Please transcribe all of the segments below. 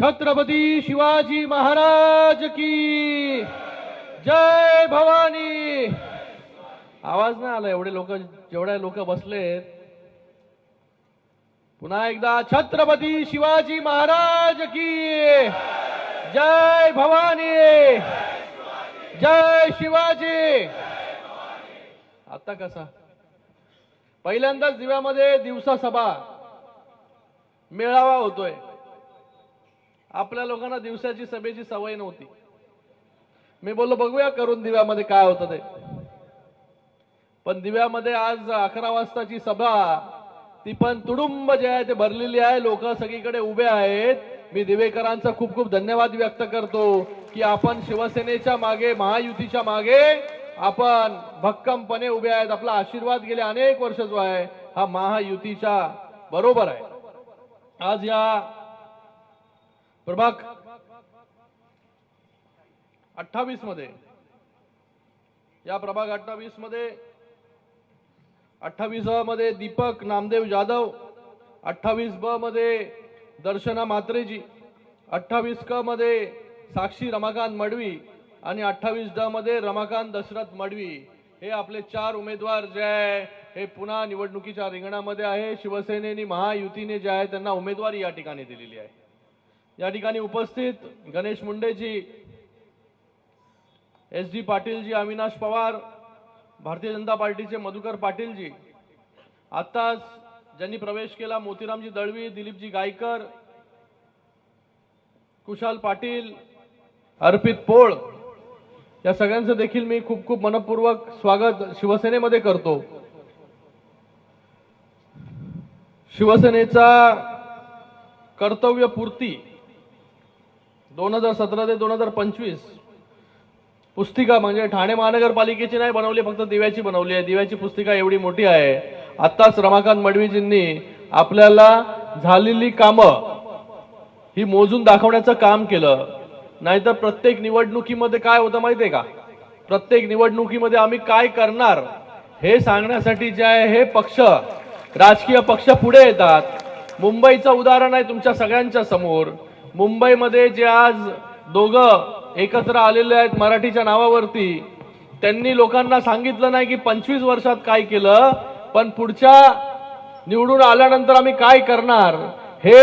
छत्रपती शिवाजी महाराज की जय भवानी. आवाज नाही आला एवढे लोक जेवढे लोक बसलेत. पुन्हा एकदा छत्रपती शिवाजी महाराज की जय भवानी. जय शिवाजी. आता कसा? पहिल्यांदाच दिव्यामध्ये दिवसा सभा. मेळावा होतोय. आपल्या लोकांना दिवसाची सभेची सवय नव्हती. मी बोललो बघूया करून दिव्यामध्ये काय होतं ते. पण दिव्यामध्ये आज अकरा वाजताची सभा ती पण तुडुंब जे आहे ते भरलेली आहे. लोक सगळीकडे उभे आहेत. मी दिवेकरांचा खूप खूप धन्यवाद व्यक्त करतो की आपण शिवसेनेच्या मागे महायुतीच्या मागे आपण भक्कमपणे उभे आहेत. आपला आशीर्वाद गेले अनेक वर्ष जो आहे हा महायुतीच्या बरोबर आहे. आज या प्रभाग अठ्ठावीसमध्ये. या प्रभाग अठ्ठावीसमध्ये. अठ्ठावीसमध्ये दीपक नामदेव जाधव. अठ्ठावीस ब मध्ये दर्शना मात्रेजी अठ्ठावीस क मध्ये साक्षी रमाकांत मडवी आणि अठ्ठावीस ड मध्ये रमाकांत दशरथ मडवी. हे आपले चार उमेदवार जे आहे हे पुन्हा निवडणुकीच्या रिंगणामध्ये आहे. शिवसेनेने महायुतीने जे आहे त्यांना उमेदवारी या ठिकाणी दिलेली आहे. या ठिकाणी उपस्थित गणेश मुंडेजी एस डी पाटीलजी अविनाश पवार भारतीय जनता पार्टीचे मधुकर पाटीलजी. आत्ताच ज्यांनी प्रवेश केला मोतीरामजी दळवी दिलीपजी गायकर कुशाल पाटील अर्पित पोळ. या सगळ्यांचं देखील मी खूप खूप मनपूर्वक स्वागत शिवसेनेमध्ये करतो. शिवसेनेचा कर्तव्यपूर्ती दोन हजार सतरा ते दोन हजार पंचवीस पुस्तिका म्हणजे ठाणे महानगरपालिकेची नाही बनवली फक्त दिव्याची बनवली आहे. दिव्याची पुस्तिका एवढी मोठी आहे. आत्ताच रमाकांत मडवीजींनी आपल्याला झालेली कामं ही मोजून दाखवण्याचं काम केलं. नाहीतर प्रत्येक निवडणुकीमध्ये काय होतं माहितीये का? प्रत्येक निवडणुकीमध्ये आम्ही काय करणार हे सांगण्यासाठी जे आहे हे पक्ष राजकीय पक्ष पुढे येतात. मुंबईचं उदाहरण आहे तुमच्या सगळ्यांच्या समोर. मुंबईमध्ये जे आज दोघं एकत्र आलेले आहेत मराठीच्या नावावरती त्यांनी लोकांना सांगितलं नाही की पंचवीस वर्षात काय केलं पण पुढच्या निवडून आल्यानंतर आम्ही काय करणार हे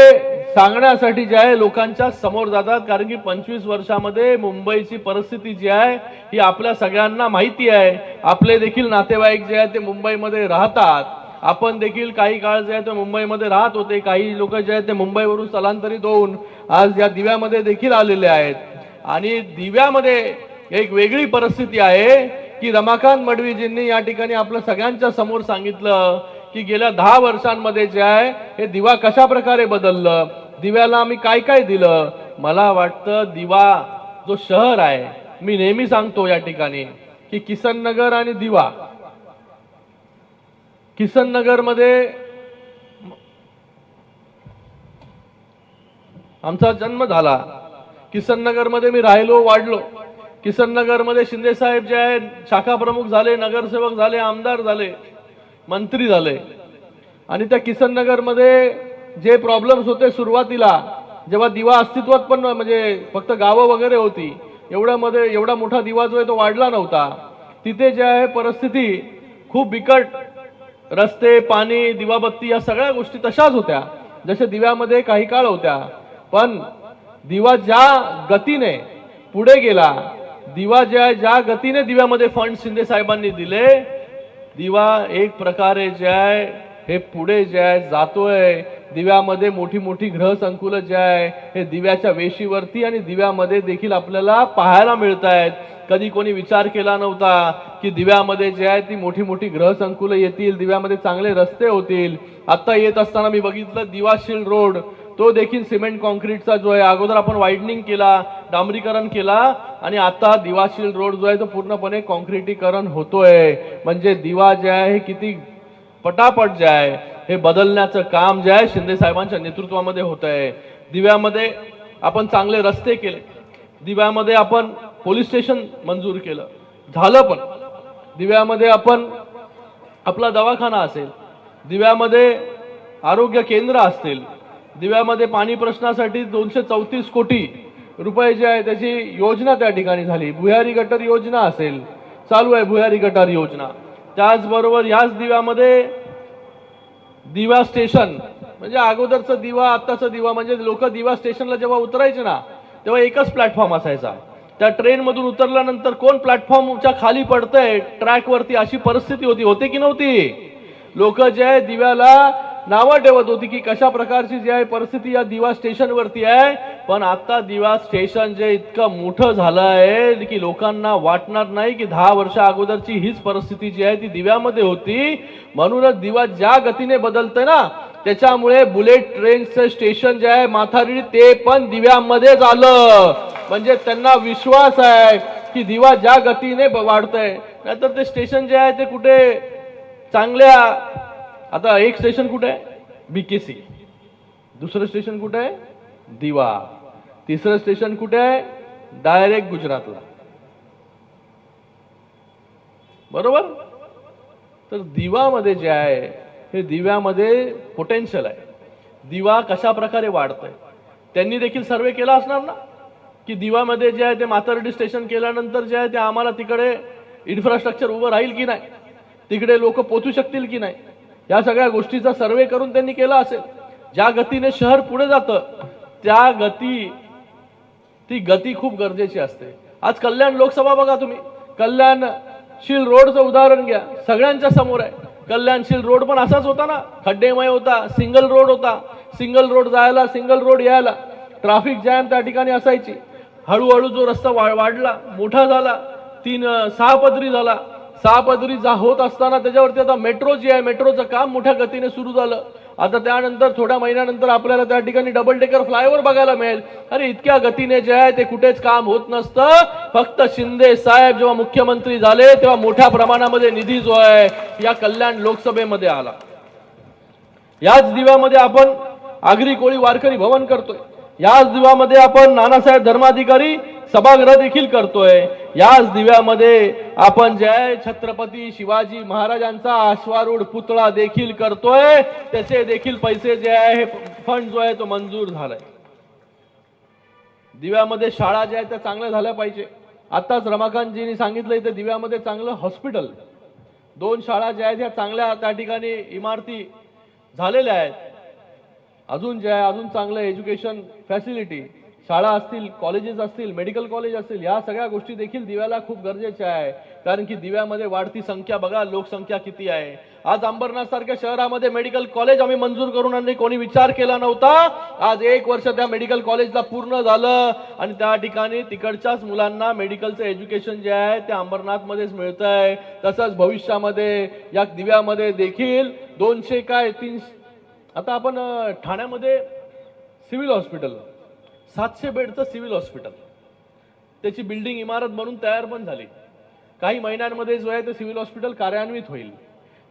सांगण्यासाठी जे आहे लोकांच्या समोर जातात. कारण की पंचवीस वर्षामध्ये मुंबईची परिस्थिती जी आहे ही आपल्या सगळ्यांना माहिती आहे. आपले देखील नातेवाईक जे आहे ते मुंबईमध्ये राहतात. आपण देखील काही काळ जे आहे ते मुंबईमध्ये राहत होते. काही लोक जे आहेत ते मुंबईवरून स्थलांतरित होऊन आज या दिव्यामध्ये देखील आलेले आहेत. आणि दिव्यामध्ये एक वेगळी परिस्थिती आहे की रमाकांत मडवीजींनी या ठिकाणी आपल्या सगळ्यांच्या समोर सांगितलं की गेल्या दहा वर्षांमध्ये जे आहे हे दिवा कशा प्रकारे बदललं? दिव्याला आम्ही काय काय दिलं? मला वाटतं दिवा जो शहर आहे मी नेहमी सांगतो या ठिकाणी की किसन नगर आणि दिवा किसन नगरमध्ये आमचा जन्म झाला. किसन नगरमध्ये मी राहिलो वाढलो. किसन नगरमध्ये शिंदेसाहेब जे आहेत शाखा प्रमुख झाले नगरसेवक झाले आमदार झाले मंत्री झाले. आणि त्या किसन नगरमध्ये जे प्रॉब्लेम्स होते सुरुवातीला जेव्हा दिवा अस्तित्वात पण म्हणजे फक्त गावं वगैरे होती एवढ्यामध्ये एवढा मोठा दिवा जो आहे तो वाढला नव्हता. तिथे जे आहे परिस्थिती खूप बिकट रस्ते पाणी दिवाबत्ती या सगळ्या गोष्टी तशाच होत्या जशा दिव्यामध्ये काही काळ होत्या. पण दिवा ज्या गतीने पुढे गेला दिवा ज्या ज्या गतीने दिव्यामध्ये फंड शिंदे साहेबांनी दिले दिवा एक प्रकारे जे आहे हे पुढे जे आहे जातोय. दिव्यामध्ये मोठी मोठी ग्रह संकुल जे आहे हे दिव्याच्या वेशीवरती आणि दिव्यामध्ये देखील आपल्याला पाहायला मिळत आहेत कधी कोणी विचार केला नव्हता की दिव्यामध्ये जे आहे ती मोठी मोठी ग्रह संकुलं येतील दिव्यामध्ये चांगले रस्ते होतील. आता येत असताना मी बघितलं दिवाशील रोड तो देखील सिमेंट कॉन्क्रीटचा जो आहे अगोदर आपण वाईडनिंग केला डांबरीकरण केला आणि आता दिवाशील रोड जो आहे तो पूर्णपणे कॉन्क्रिटीकरण होतोय. म्हणजे दिवा जे आहे हे किती पटापट जे आहे हे बदलण्याचं काम जे आहे शिंदे साहेबांच्या नेतृत्वामध्ये होत आहे. दिव्यामध्ये आपण चांगले रस्ते केले. दिव्यामध्ये आपण पोलीस स्टेशन मंजूर केलं. झालं पण. दिव्यामध्ये आपण आपला दवाखाना असेल. दिव्यामध्ये आरोग्य केंद्र असतील. दिव्यामध्ये पाणी प्रश्नासाठी दोनशे चौतीस कोटी रुपये जे आहे त्याची योजना त्या ठिकाणी झाली. भुयारी गटर योजना असेल. चालू आहे भुयारी गटार योजना. त्याचबरोबर ह्याच दिव्यामध्ये दिवा स्टेशन. म्हणजे अगोदरचं दिवा आत्ताचं दिवा म्हणजे लोक दिवा स्टेशनला जेव्हा उतरायचे ना तेव्हा एकच प्लॅटफॉर्म असायचा. त्या ट्रेनमधून उतरल्यानंतर कोण प्लॅटफॉर्मच्या खाली पडतंय ट्रॅकवरती अशी परिस्थिती होती होती की नव्हती? लोक जे आहे दिव्याला नावं ठेवत होती की कशा प्रकारची जी आहे परिस्थिती या दिवा स्टेशनवरती आहे पण आता दिवा स्टेशन जे इतकं मोठं झालं आहे की लोकांना वाटणार नाही की दहा वर्ष अगोदरची हीच परिस्थिती जी आहे ती दिव्यामध्ये होती. म्हणूनच दिवा ज्या गतीने बदलतंय ना त्याच्यामुळे बुलेट ट्रेनचं स्टेशन जे आहे माथारी ते पण दिव्यामध्येच आलं. म्हणजे त्यांना विश्वास आहे की दिवा ज्या गतीने वाढतंय. नाहीतर ते स्टेशन जे आहे ते कुठे? चांगल्या आता एक स्टेशन कुठे? आहे बीकेसी दुसरं स्टेशन कुठे? आहे दिवा. तिसरं स्टेशन कुठे आहे? डायरेक्ट गुजरातला. बरोबर? तर दिवामध्ये जे आहे हे दिव्यामध्ये पोटेन्शियल आहे. दिवा कशा प्रकारे वाढतंय? त्यांनी देखील सर्वे केला असणार ना? की दिवामध्ये जे आहे ते माथारडी स्टेशन केल्यानंतर जे आहे ते आम्हाला तिकडे इन्फ्रास्ट्रक्चर उभं राहील की नाही? तिकडे लोक पोचू शकतील की नाही? या सगळ्या गोष्टीचा सर्वे करून त्यांनी केला असेल. ज्या गतीने शहर पुढे जातं त्या गती ती गती खूप गरजेची असते. आज कल्याण लोकसभा बघा तुम्ही. कल्याणशील रोडचं उदाहरण घ्या. सगळ्यांच्या समोर आहे. कल्याणशील रोड पण असाच होता ना. खड्डेमय होता सिंगल रोड होता. सिंगल रोड जायला सिंगल रोड यायला. ट्राफिक जॅम त्या ठिकाणी असायची. हळूहळू जो रस्ता वा- वाढला मोठा झाला. तीन सहा पदरी झाला. सहा पदरी जा होत असताना त्याच्यावरती आता मेट्रो जी आहे मेट्रोचं काम मोठ्या गतीने सुरू झालं. आता त्यानंतर थोड्या महिन्यानंतर आपल्याला त्या ठिकाणी डबल डेकर फ्लायओव्हर बघायला मिळेल. अरे इतक्या गतीने जे आहे ते कुठेच काम होत नसतं. फक्त शिंदे साहेब जेव्हा मुख्यमंत्री झाले तेव्हा मोठ्या प्रमाणामध्ये निधी जो आहे या कल्याण लोकसभेमध्ये आला. याच दिव्यामध्ये आपण आगरी कोळी वारकरी भवन करतोय. याच दिव्यामध्ये आपण नानासाहेब धर्माधिकारी सभागृह देखील करतोय. याच दिव्यामध्ये आपण जे आहे छत्रपती शिवाजी महाराजांचा अश्वारूढ पुतळा देखील करतोय. त्याचे देखील पैसे जे आहे हे फंड जो आहे तो मंजूर झालाय. दिव्यामध्ये शाळा ज्या आहेत त्या चांगल्या झाल्या पाहिजे. आताच रमाकांतजींनी सांगितलं इथे दिव्यामध्ये चांगलं हॉस्पिटल. दोन शाळा ज्या आहेत ह्या चांगल्या त्या ठिकाणी इमारती झालेल्या आहेत. अजून जे आहे अजून चांगलं एज्युकेशन फॅसिलिटी शाळा असतील कॉलेजेस असतील मेडिकल कॉलेज असतील या सगळ्या गोष्टी देखील दिव्याला खूप गरजेच्या आहे. कारण की दिव्यामध्ये वाढती संख्या बघा लोकसंख्या किती आहे. आज अंबरनाथ सारख्या शहरामध्ये मेडिकल कॉलेज आम्ही मंजूर करून आणि कोणी विचार केला नव्हता. आज एक वर्ष त्या मेडिकल कॉलेजला पूर्ण झालं. आणि त्या ठिकाणी तिकडच्याच मुलांना मेडिकलचं एज्युकेशन जे आहे ते अंबरनाथमध्येच मिळत आहे तसंच भविष्यामध्ये या दिव्यामध्ये देखील दोनशे काय तीनशे आता आपण ठाण्यामध्ये सिव्हिल हॉस्पिटल सातशे बेडचं सिव्हिल हॉस्पिटल. त्याची बिल्डिंग इमारत बनून तयार पण झाली. काही महिन्यांमध्ये जो आहे ते सिव्हिल हॉस्पिटल कार्यान्वित होईल.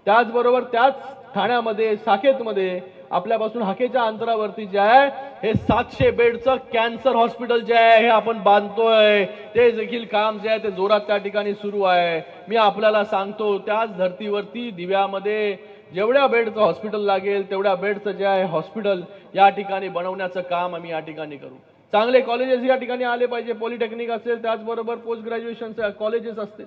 त्याचबरोबर त्याच ठाण्यामध्ये साकेतमध्ये आपल्यापासून हाकेच्या अंतरावरती जे आहे हे सातशे बेडचं कॅन्सर हॉस्पिटल जे आहे हे आपण बांधतोय. ते देखील काम जे आहे ते जोरात त्या ठिकाणी सुरू आहे. मी आपल्याला सांगतो त्याच धर्तीवरती दिव्यामध्ये जेवढ्या बेडचं हॉस्पिटल लागेल तेवढ्या बेडचं जे आहे हॉस्पिटल या ठिकाणी बनवण्याचं काम आम्ही या ठिकाणी करू. चांगले कॉलेजेस या ठिकाणी आले पाहिजे. पॉलिटेक्निक असेल त्याचबरोबर पोस्ट ग्रॅज्युएशन कॉलेजेस असतील.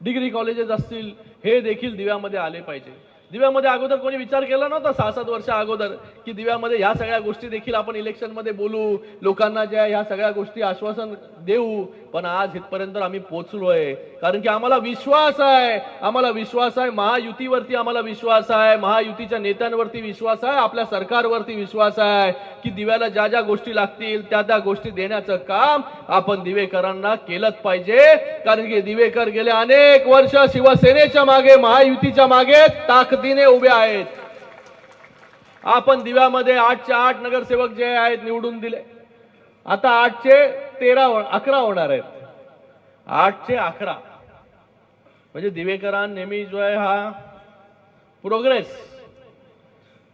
डिग्री कॉलेजेस असतील हे देखील दिव्यामध्ये आले पाहिजे. दिव्यामध्ये अगोदर कोणी विचार केला नव्हता सहा सात वर्ष अगोदर की दिव्यामध्ये ह्या सगळ्या गोष्टी देखील आपण इलेक्शनमध्ये बोलू लोकांना ज्या ह्या सगळ्या गोष्टी आश्वासन देऊ. पण आज इथपर्यंत आम्ही पोचलोय कारण की आम्हाला विश्वास आहे. आम्हाला विश्वास आहे. महायुतीवरती आम्हाला विश्वास आहे. महायुतीच्या नेत्यांवरती विश्वास आहे. आपल्या सरकारवरती विश्वास आहे की दिव्याला ज्या ज्या गोष्टी लागतील त्या त्या गोष्टी देण्याचं काम आपण दिवेकरांना केलंच पाहिजे. कारण की दिवेकर गेले अनेक वर्ष शिवसेनेच्या मागे महायुतीच्या मागे ताकदीने उभे आहेत. आपण दिव्यामध्ये आठचे आठ नगरसेवक जे आहेत निवडून दिले. आता आठचे तेरा अकरा होणार आहेत. आठचे अकरा. म्हणजे दिवेकरां नेहमी जो आहे हा प्रोग्रेस.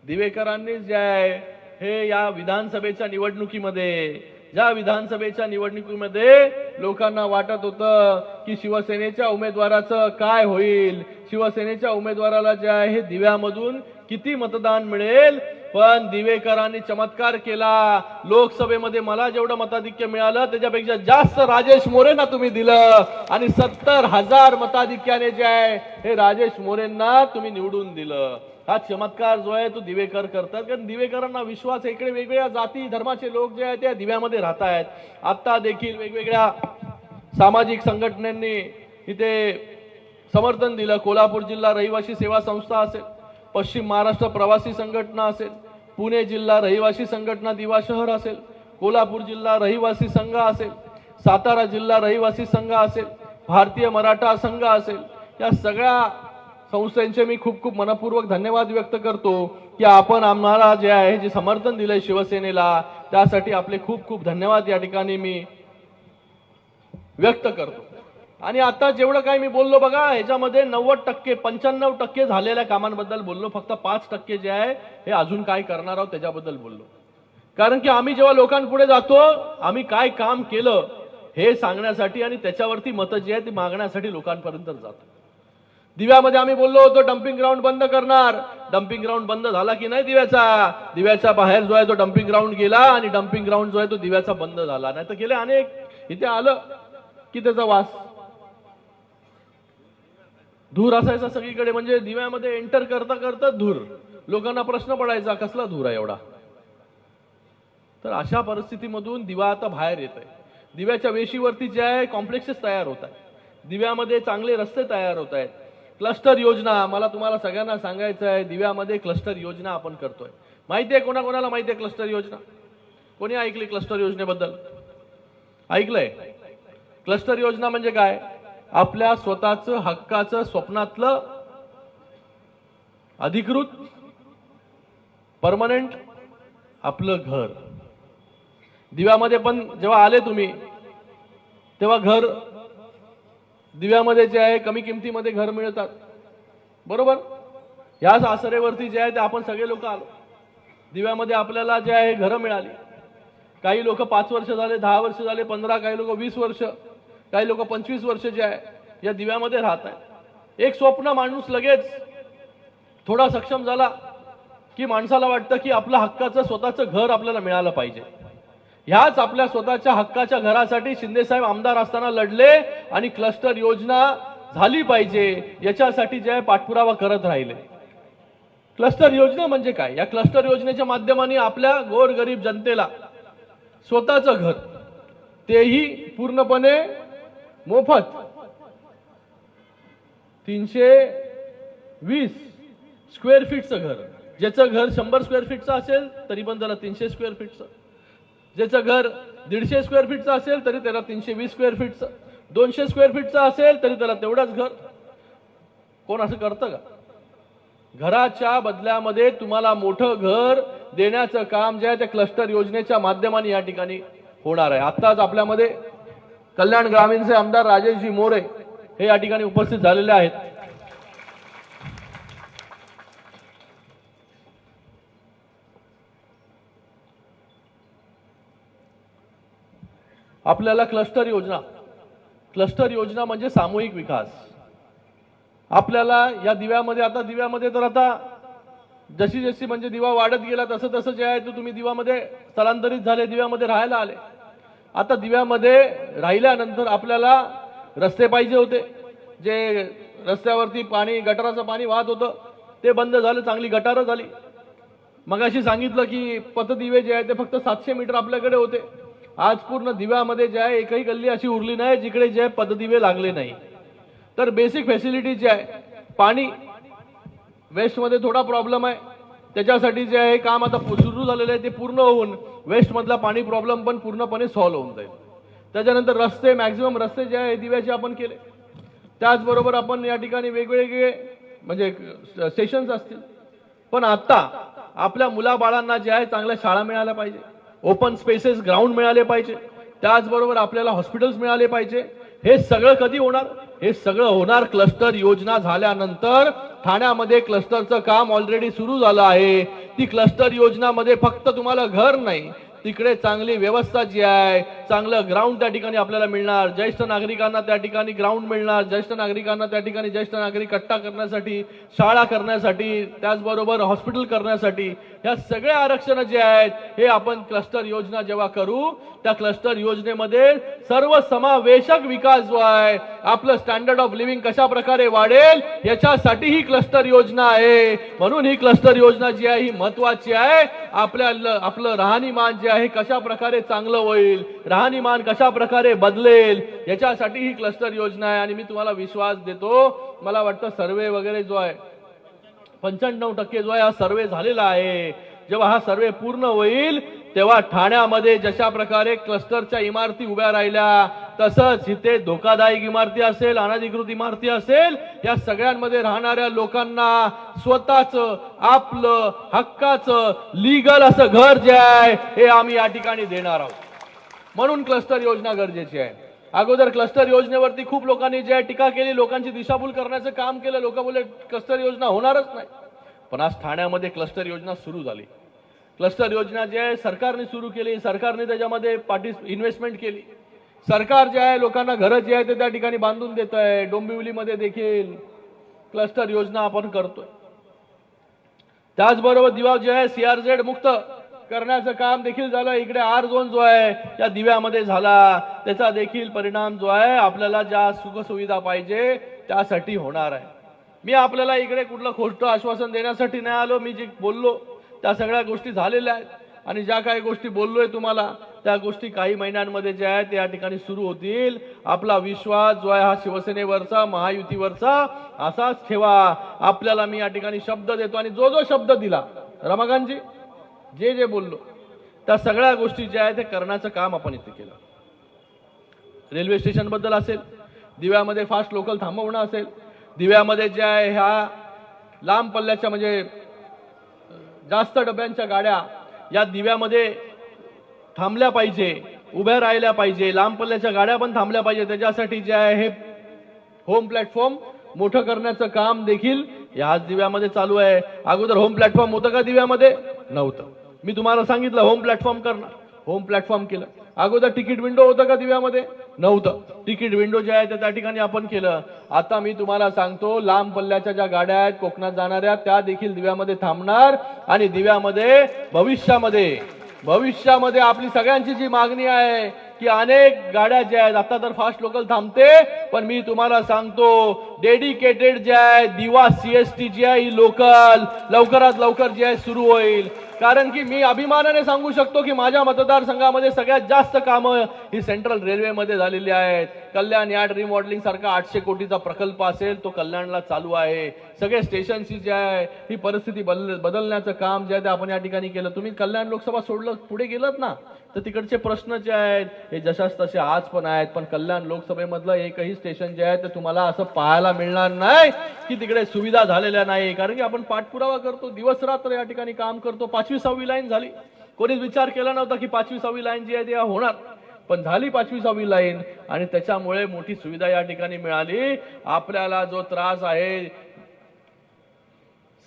दिवेकरांनी जे आहे हे या विधानसभेच्या निवडणुकीमध्ये ज्या विधानसभेच्या निवडणुकीमध्ये लोकांना वाटत होतं की शिवसेनेच्या उमेदवाराचं काय होईल शिवसेनेच्या उमेदवाराला जे आहे दिव्यामधून किती मतदान मिळेल? पण दिवेकरांनी चमत्कार केला. लोकसभेमध्ये मला जेवढं मताधिक्य मिळालं त्याच्यापेक्षा जास्त राजेश मोरेंना तुम्ही दिलं. आणि सत्तर हजार मताधिक्याने जे आहे हे राजेश मोरेंना तुम्ही निवडून दिलं. हा चमत्कार जो आहे तो दिवेकर करतात. कारण दिवेकरांना विश्वास इकडे वेगवेगळ्या जाती धर्माचे लोक जे आहेत त्या दिव्यामध्ये राहत आहेत आता देखील वेगवेगळ्या सामाजिक संघटनांनी इथे समर्थन दिलं. कोल्हापूर जिल्हा रहिवासी सेवा संस्था असेल पश्चिम महाराष्ट्र प्रवासी संघटना असेल पुणे जिल्हा रहिवासी संघटना दिवा शहर असेल कोल्हापूर जिल्हा रहिवासी संघ असेल सातारा जिल्हा रहिवासी संघ असेल भारतीय मराठा संघ असेल या सगळ्या संस्थांचे मी खूप खूप मनपूर्वक धन्यवाद व्यक्त करतो की आपण आम्हाला जे आहे जे समर्थन दिलंय शिवसेनेला त्यासाठी आपले खूप खूप धन्यवाद या ठिकाणी मी व्यक्त करतो. आणि आता जेवढं काही मी बोललो बघा ह्याच्यामध्ये नव्वद टक्के पंच्याण्णव टक्के झालेल्या कामांबद्दल बोललो. फक्त पाच टक्के जे आहे हे अजून काय करणार आहोत त्याच्याबद्दल बोललो. कारण की आम्ही जेव्हा लोकांपुढे जातो आम्ही काय काम केलं हे सांगण्यासाठी आणि त्याच्यावरती मतं जी आहे ती मागण्यासाठी लोकांपर्यंत जातो. दिव्यामध्ये आम्ही बोललो होतो डम्पिंग ग्राउंड बंद करणार. डम्पिंग ग्राउंड बंद झाला की नाही दिव्याचा? दिव्याचा बाहेर जो आहे तो डम्पिंग ग्राउंड गेला आणि डम्पिंग ग्राउंड जो आहे तो दिव्याचा बंद झाला. नाही तर गेले अनेक. इथे आलं की त्याचा वास धूर असायचा सगळीकडे म्हणजे दिव्यामध्ये एंटर करता करता धूर. लोकांना प्रश्न पडायचा कसला धूर आहे एवढा? तर अशा परिस्थितीमधून दिवा आता बाहेर येत आहे दिव्याच्या वेशीवरती जे आहे कॉम्प्लेक्सेस तयार होत आहेत. दिव्यामध्ये चांगले रस्ते तयार होत आहेत. क्लस्टर योजना मला तुम्हाला सगळ्यांना सांगायचं आहे दिव्यामध्ये क्लस्टर योजना आपण करतोय. माहिती आहे कोणाकोणाला माहिती आहे क्लस्टर योजना? कोणी ऐकली क्लस्टर योजनेबद्दल? ऐकलंय? क्लस्टर योजना म्हणजे काय? आपल्या स्वतःचं हक्काचं स्वप्नातलं अधिकृत परमनंट आपलं घर. दिव्यामध्ये पण जेव्हा आले तुम्ही तेव्हा घर दिव्यामध्ये जे आहे कमी किमतीमध्ये घर मिळतात. बरोबर? या आसरेवरती जे आहे ते आपण सगळे लोक आलो. दिव्यामध्ये आपल्याला जे आहे घरं मिळाली. काही लोक पाच वर्ष झाले दहा वर्ष झाले पंधरा काही लोक वीस वर्ष. काही लोक पंचवीस वर्ष जे आहे या दिव्यामध्ये राहत आहेत. एक स्वप्न माणूस लगेच थोडा सक्षम झाला की माणसाला वाटतं की आपलं हक्काचं स्वतःचं घर आपल्याला मिळालं पाहिजे. ह्याच आपल्या स्वतःच्या हक्काच्या घरासाठी शिंदेसाहेब आमदार असताना लढले आणि क्लस्टर योजना झाली पाहिजे याच्यासाठी जे आहे पाठपुरावा करत राहिले. क्लस्टर योजना म्हणजे काय? या क्लस्टर योजनेच्या माध्यमाने आपल्या गोरगरीब जनतेला स्वतःचं घर तेही पूर्णपणे मोफत. तीनशे वीस स्क्वेअर फीटचं घर. ज्याचं घर शंभर स्क्वेअर फीटचं असेल तरी पण त्याला तीनशे स्क्वेअर फीटचं ज्याचं घर दीडशे स्क्वेअर फीटचं असेल तरी त्याला तीनशे वीस स्क्वेअर फीटचं दोनशे स्क्वेअर फीटचं असेल तरी त्याला तेवढंच घर. कोण असं करतं का? घराच्या बदल्यामध्ये तुम्हाला मोठं घर देण्याचं काम जे आहे ते क्लस्टर योजनेच्या माध्यमाने या ठिकाणी होणार आहे. आत्ताच आपल्यामध्ये कल्याण ग्रामीणचे आमदार राजेशजी मोरे हे या ठिकाणी उपस्थित झालेले आहेत. आपल्याला क्लस्टर योजना क्लस्टर योजना म्हणजे सामूहिक विकास. आपल्याला या दिव्यामध्ये आता दिव्यामध्ये तर आता जशी जशी म्हणजे दिवा वाढत गेला तसं तसं जे आहे ते तुम्ही दिव्यामध्ये स्थलांतरित झाले दिव्यामध्ये राहायला आले. आता दिव्यामध्ये राहिल्यानंतर आपल्याला रस्ते पाहिजे होते. जे रस्त्यावरती पाणी गटाराचं पाणी वाहत होतं ते बंद झालं चांगली गटारं झाली. मग अशी सांगितलं की पथदिवे जे आहे ते फक्त सातशे मीटर आपल्याकडे होते. आज पूर्ण दिव्यामध्ये जे आहे एकही गल्ली अशी उरली नाही जिकडे जे आहे पथदिवे लागले नाही. तर बेसिक फॅसिलिटी जे आहे पाणी. वेस्टमध्ये थोडा प्रॉब्लेम आहे. त्याच्यासाठी जे आहे काम आता सुरू झालेलं आहे ते पूर्ण होऊन वेस्टमधला पाणी प्रॉब्लेम पण पूर्णपणे सॉल्व्ह होऊन जाईल. त्याच्यानंतर रस्ते मॅक्झिमम रस्ते जे आहे दिव्याचे आपण केले. त्याचबरोबर आपण या ठिकाणी वेगवेगळे म्हणजे सेशन्स असतील. पण आता आपल्या मुलाबाळांना जे आहे चांगल्या शाळा मिळाल्या पाहिजे. ओपन स्पेसेस ग्राउंड मिळाले पाहिजे. त्याचबरोबर आपल्याला हॉस्पिटल्स मिळाले पाहिजे. हे सगळं कधी होणार? हे सगळं होणार क्लस्टर योजना झाल्यानंतर ठाण्यामध्ये क्लस्टरचं काम ऑलरेडी सुरू झालं आहे. ती क्लस्टर योजनामध्ये फक्त तुम्हाला घर नाही तिकडे चांगली व्यवस्था जी आहे चांगलं ग्राउंड त्या ठिकाणी आपल्याला मिळणार. ज्येष्ठ नागरिकांना त्या ठिकाणी ग्राउंड मिळणार. ज्येष्ठ नागरिकांना त्या ठिकाणी ज्येष्ठ नागरिक कट्टा करण्यासाठी शाळा करण्यासाठी त्याचबरोबर हॉस्पिटल करण्यासाठी ह्या सगळ्या आरक्षण जे आहेत हे आपण क्लस्टर योजना जेव्हा करू त्या क्लस्टर योजनेमध्ये सर्व समावेशक विकास जो आहे आपलं स्टँडर्ड ऑफ लिव्हिंग कशा प्रकारे वाढेल याच्यासाठी ही क्लस्टर योजना आहे. म्हणून ही क्लस्टर योजना जी आहे ही महत्वाची आहे. आपल्या आपलं राहणीमान जे आहे कशा प्रकारे चांगलं होईल? राहणीमान कशा प्रकारे बदलेल याच्यासाठी ही क्लस्टर योजना आहे आणि मी तुम्हाला विश्वास देतो. मला वाटतं सर्वे वगैरे जो आहे पंच्याण्णव टक्के जो आहे हा सर्वे झालेला आहे. जेव्हा हा सर्वे पूर्ण होईल तेव्हा ठाण्यामध्ये जशा प्रकारे क्लस्टरच्या इमारती उभ्या राहिल्या तसंच इथे धोकादायक इमारती असेल अनधिकृत इमारती असेल या सगळ्यांमध्ये राहणाऱ्या लोकांना स्वतःच आपलं हक्काचं लिगल असं घर जे आहे हे आम्ही या ठिकाणी देणार आहोत. म्हणून क्लस्टर योजना गरजेची आहे. अगोदर क्लस्टर योजनेवरती खूप लोकांनी जे आहे टीका केली लोकांची दिशाभूल करण्याचं काम केलं लोक बोलले क्लस्टर योजना होणारच नाही. पण आज ठाण्यामध्ये क्लस्टर योजना सुरू झाली. क्लस्टर योजना जी आहे सरकारने सुरू केली सरकारने त्याच्यामध्ये पार्टी इन्व्हेस्टमेंट केली. सरकार जे आहे लोकांना घरं जे आहे ते त्या ठिकाणी बांधून देत आहे. डोंबिवलीमध्ये देखील क्लस्टर योजना आपण करतोय. त्याचबरोबर दिवा जे आहे सीआरझेड मुक्त. करण्याचं काम देखील झालं. इकडे आर झोन जो आहे त्या दिव्यामध्ये झाला. त्याचा देखील परिणाम जो आहे आपल्याला ज्या सुखसुविधा पाहिजे त्यासाठी होणार आहे. मी आपल्याला इकडे कुठलं खोटं आश्वासन देण्यासाठी नाही आलो. मी जे बोललो त्या सगळ्या गोष्टी झालेल्या आहेत. आणि ज्या काही गोष्टी बोललोय तुम्हाला त्या गोष्टी काही महिन्यांमध्ये ज्या आहेत या ठिकाणी सुरू होतील. आपला विश्वास जो आहे हा शिवसेनेवरचा महायुतीवरचा असाच ठेवा. आपल्याला मी या ठिकाणी शब्द देतो. आणि जो जो शब्द दिला रमाकांतजी जे जे बोललो त्या सगळ्या गोष्टी ज्या आहेत ते करण्याचं काम आपण इथे केलं. रेल्वे स्टेशनबद्दल असेल दिव्यामध्ये फास्ट लोकल थांबवणं असेल दिव्यामध्ये जे आहे ह्या लांब पल्ल्याच्या म्हणजे जास्त डब्यांच्या गाड्या या दिव्यामध्ये थांबल्या पाहिजे उभ्या राहिल्या पाहिजे लांब पल्ल्याच्या गाड्या पण थांबल्या पाहिजे त्याच्यासाठी जे आहे हे होम प्लॅटफॉर्म मोठं करण्याचं काम देखील याच दिव्यामध्ये चालू आहे. अगोदर होम प्लॅटफॉर्म होतं का दिव्यामध्ये? नव्हतं. मी तुम्हाला सांगितलं होम प्लॅटफॉर्म करणार. होम प्लॅटफॉर्म केलं. अगोदर तिकीट विंडो होतं का दिव्यामध्ये? नव्हतं. तिकीट विंडो जे आहे ते त्या ठिकाणी आपण केलं. आता मी तुम्हाला सांगतो लांब पल्ल्याच्या ज्या गाड्या आहेत कोकणात जाणाऱ्या त्या देखील दिव्यामध्ये थांबणार आणि दिव्यामध्ये भविष्यामध्ये भविष्यामध्ये आपली सगळ्यांची जी मागणी आहे की अनेक गाड्या ज्या आहेत आता तर फास्ट लोकल थांबते पण मी तुम्हाला सांगतो डेडिकेटेड जे आहे दिवा सीएसटी जी आहे ही लोकल. लवकरात लवकर जे आहे सुरू होईल. कारण की मी अभिमानाने सांगू शकतो की माझ्या मतदारसंघामध्ये सगळ्यात जास्त कामं ही सेंट्रल रेल्वेमध्ये झालेली आहेत. कल्याण यार्ड रिमॉडेलिंग सारखा आठशे कोटीचा प्रकल्प असेल तो कल्याणला चालू आहे. सगळे स्टेशनची जे आहे ही परिस्थिती बदल बदलण्याचं काम जे आहे ते आपण या ठिकाणी केलं. तुम्ही कल्याण लोकसभा सोडलं पुढे गेलत ना? तर तिकडचे प्रश्न जे आहेत हे जशास तसे आज पण आहेत. पण कल्याण लोकसभेमधलं एकही स्टेशन जे आहे ते तुम्हाला असं पाहायला मिळणार नाही की तिकडे सुविधा झालेल्या नाही. कारण की आपण पाठपुरावा करतो दिवस रात्र या ठिकाणी काम करतो. पाचवी सहावी लाईन झाली. कोणीच विचार केला नव्हता की पाचवी सहावी लाईन जी आहे ती होणार. पण झाली पाचवी सहावी लाईन आणि त्याच्यामुळे मोठी सुविधा या ठिकाणी मिळाली. आपल्याला जो त्रास आहे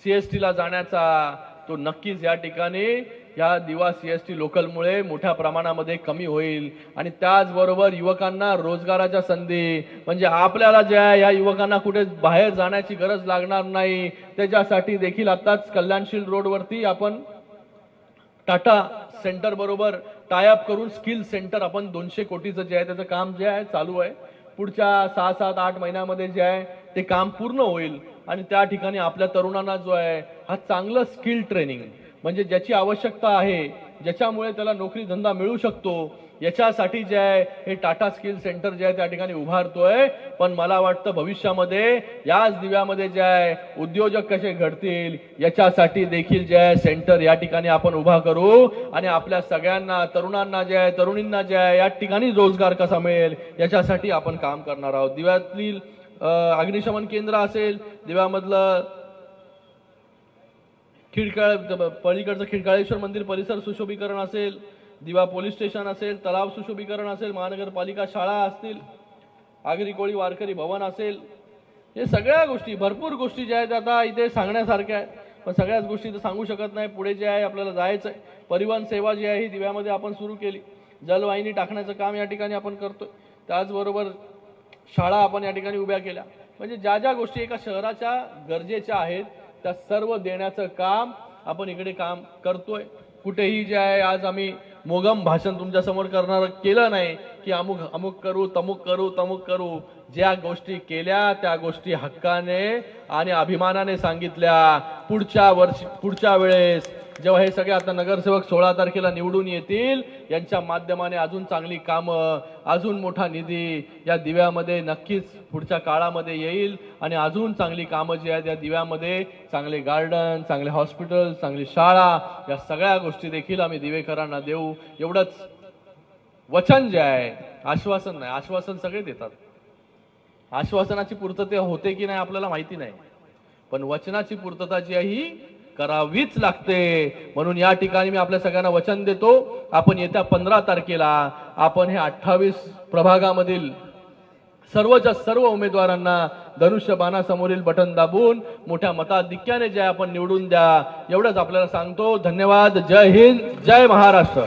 सीएसटी ला जाण्याचा तो नक्कीच या ठिकाणी या दिवा सी एस टी लोकलमुळे मोठ्या प्रमाणामध्ये कमी होईल. आणि त्याचबरोबर युवकांना रोजगाराच्या संधी म्हणजे आपल्याला जे आहे या युवकांना कुठे बाहेर जाण्याची गरज लागणार नाही त्याच्यासाठी देखील आत्ताच कल्याणशील रोडवरती आपण टाटा सेंटर बरोबर टायअप करून स्किल सेंटर आपण दोनशे कोटीचं जे आहे त्याचं काम जे आहे चालू आहे. पुढच्या सहा सात आठ महिन्यामध्ये जे आहे ते काम पूर्ण होईल. आणि त्या ठिकाणी आपल्या तरुणांना जो आहे हा चांगलं स्किल ट्रेनिंग म्हणजे ज्याची आवश्यकता आहे ज्याच्यामुळे त्याला नोकरी धंदा मिळू शकतो याच्यासाठी जे आहे हे टाटा स्किल सेंटर जे आहे त्या ठिकाणी उभारतोय पण मला वाटतं भविष्यामध्ये याच दिव्यामध्ये जे आहे उद्योजक कसे घडतील याच्यासाठी देखील जे आहे सेंटर या ठिकाणी आपण उभा करू. आणि आपल्या सगळ्यांना तरुणांना जे आहे तरुणींना जे आहे या ठिकाणी रोजगार कसा मिळेल याच्यासाठी आपण काम करणार आहोत. दिव्यातील अग्निशमन केंद्र असेल दिव्यामधलं खिडकाळ पलीकडचं खिडकाळेश्वर मंदिर परिसर सुशोभीकरण असेल दिवा पोलीस स्टेशन असेल तलाव सुशोभीकरण असेल महानगरपालिका शाळा असतील आगरी कोळी वारकरी भवन असेल हे सगळ्या गोष्टी भरपूर गोष्टी ज्या आहेत आता इथे सांगण्यासारख्या आहेत. पण सगळ्याच गोष्टी तर सांगू शकत नाही पुढे जे आहे आपल्याला जायचं आहे. परिवहन सेवा जी आहे ही दिव्यामध्ये आपण सुरू केली. जलवाहिनी टाकण्याचं काम या ठिकाणी आपण करतोय. त्याचबरोबर शाळा आपण या ठिकाणी उभ्या केल्या. म्हणजे ज्या ज्या गोष्टी एका शहराच्या गरजेच्या आहेत त्या सर्व देण्याचं काम आपण इकडे काम करतोय. कुठेही जे आहे आज आम्ही मोगम भाषण तुमच्यासमोर करणार केलं नाही की अमुक अमुक करू तमुक करू तमुक करू. ज्या गोष्टी केल्या त्या गोष्टी हक्काने आणि अभिमानाने सांगितल्या. पुढच्या वर्षी पुढच्या वेळेस जेव्हा हे सगळे आता नगरसेवक सोळा तारखेला निवडून येतील यांच्या माध्यमाने अजून चांगली कामं अजून मोठा निधी या दिव्यामध्ये नक्कीच पुढच्या काळामध्ये येईल आणि अजून चांगली कामं जी आहेत या दिव्यामध्ये चांगले गार्डन चांगले हॉस्पिटल चांगली शाळा या सगळ्या गोष्टी देखील आम्ही दिवेकरांना देऊ. एवढंच. वचन जे आहे आश्वासन नाही. आश्वासन सगळे देतात. आश्वासनाची पूर्तता होते की नाही आपल्याला माहिती नाही. पण वचनाची पूर्तता जी आहे ही करावीच लागते. म्हणून या ठिकाणी मी आपल्या सगळ्यांना वचन देतो. आपण येत्या पंधरा तारखेला आपण हे अठ्ठावीस प्रभागामधील सर्वच्या सर्व उमेदवारांना धनुष्य बाणासमोरील बटन दाबून मोठ्या मताधिक्याने जे आपण निवडून द्या. एवढंच आपल्याला सांगतो. धन्यवाद. जय हिंद. जय महाराष्ट्र.